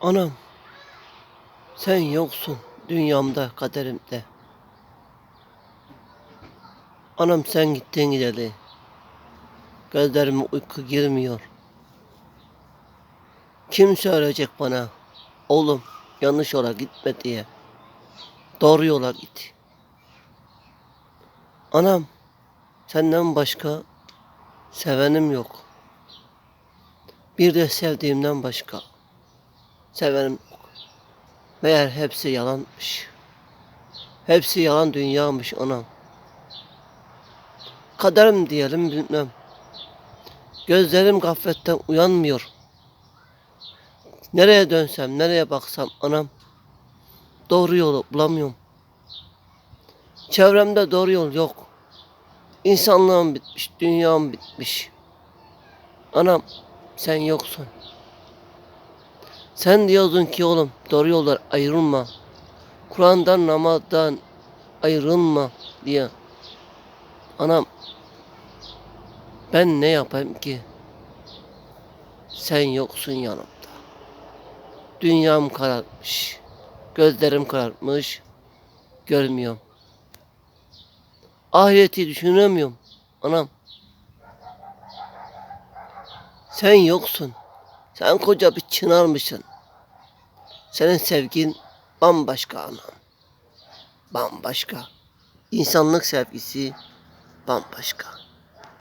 Anam, sen yoksun dünyamda, kaderimde. Anam sen gittin gideli. Gözlerime uyku girmiyor. Kim söyleyecek bana? Oğlum yanlış yola gitme diye. Doğru yola git. Anam senden başka sevenim yok. Bir de sevdiğimden başka sevenim yok. Meğer hepsi yalanmış. Hepsi yalan dünyamış anam. Kaderim diyelim bilmem. Gözlerim gafletten uyanmıyor. Nereye dönsem, nereye baksam anam. Doğru yolu bulamıyorum. Çevremde doğru yol yok. İnsanlığım bitmiş, dünyam bitmiş. Anam sen yoksun. Sen diyordun ki oğlum doğru yollar ayrılma. Kur'an'dan namazdan ayrılma diye. Anam ben ne yapayım ki? Sen yoksun yanımda. Dünyam kararmış. Gözlerim kararmış. Görmüyorum. Ahireti düşünemiyorum. Anam. Sen yoksun. Sen koca bir çınarmışsın. Senin sevgin bambaşka anam. Bambaşka. İnsanlık sevgisi bambaşka.